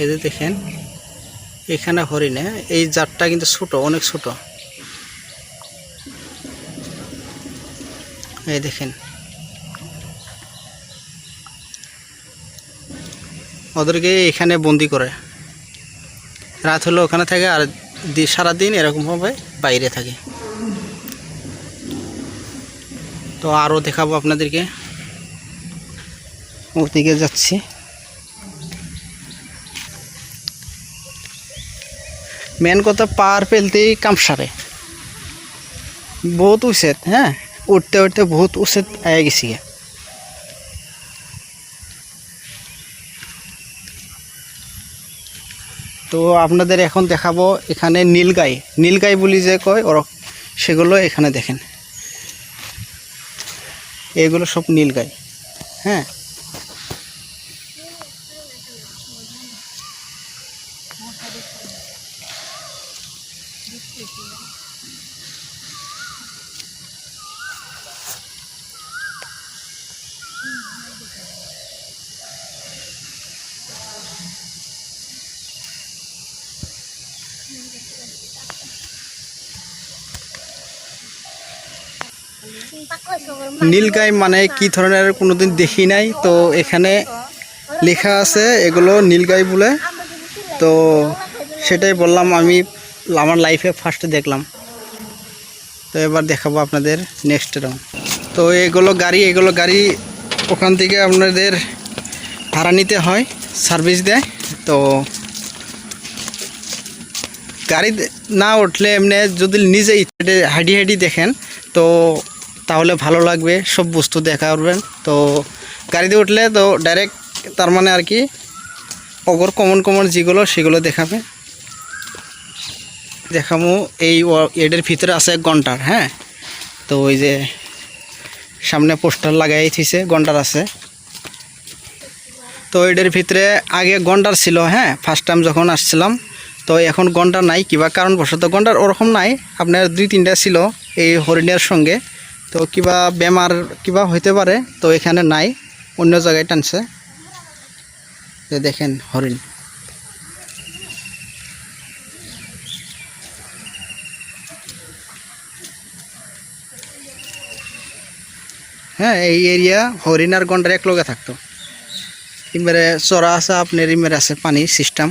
এই যে দেখেন, এখানে হরিণে, এই জাতটা কিন্তু ছোট, অনেক ছোট। এই দেখেন। ওদেরকে এখানে বন্দি করে। রাত হলো ওখানে থাকে আর সারাদিন এরকমভাবে বাইরে থাকে। তো আরও দেখাবো আপনাদেরকে। ওদিকে যাচ্ছি। মেন কথা, পার পেলতেই কাম সারে। বহুত উচিত হ্যাঁ? উঠতে উঠতে বহুত উচিত আয়া গেছি। তো আপনাদের এখন দেখাবো এখানে নীলগাই। নীলগাই বলি যে কয়, ওর সেগুলো এখানে দেখেন। এগুলো সব নীলগাই হ্যাঁ? নীলগাই মানে কি ধরনের কোনোদিন দেখি নাই। তো এখানে লেখা আছে এগুলো নীলগাই বলে। তো সেটাই বললাম আমি আমার লাইফে ফার্স্ট দেখলাম। তো এবার দেখাবো আপনাদের নেক্সট রাউন্ড তো এগুলো গাড়ি এগুলো গাড়ি ওখান থেকে আপনাদের ভাড়া নিতে হয় সার্ভিস দেয়। তো গাড়ি না উঠলে এমনি যদি নিজেই হাঁটি হাঁটি দেখেন, তো তাহলে ভালো লাগবে, সব বস্তু দেখা পারবেন তো গাড়িতে উঠলে তো ডাইরেক্ট তার মানে আর কি, অগর কমন কমন যেগুলো, সেগুলো দেখাবে। দেখামু, এই এটার ভিতরে আছে গন্টার হ্যাঁ? তো ওই যে সামনে পোস্টার লাগাই থিছে গন্টার আছে। তো এটার ভিতরে আগে গন্ডার ছিল হ্যাঁ? ফার্স্ট টাইম যখন আসছিলাম, তো এখন গন্ডার নাই, কিবা কারণবশত গন্ডার ওরকম নাই। আপনার দুই, তিনটা ছিল এই হরিণের সঙ্গে। তো কিবা বেমার কিবা হইতে পারে, তো এখানে নাই, অন্য জায়গায় টানছে। দেখেন হরিণ। হ্যাঁ এই এরিয়া হরিণ আর গন্ডার এক লগে থাকতো। ইমেরে চরা আছে, আপনার ইমের আছে পানি সিস্টেম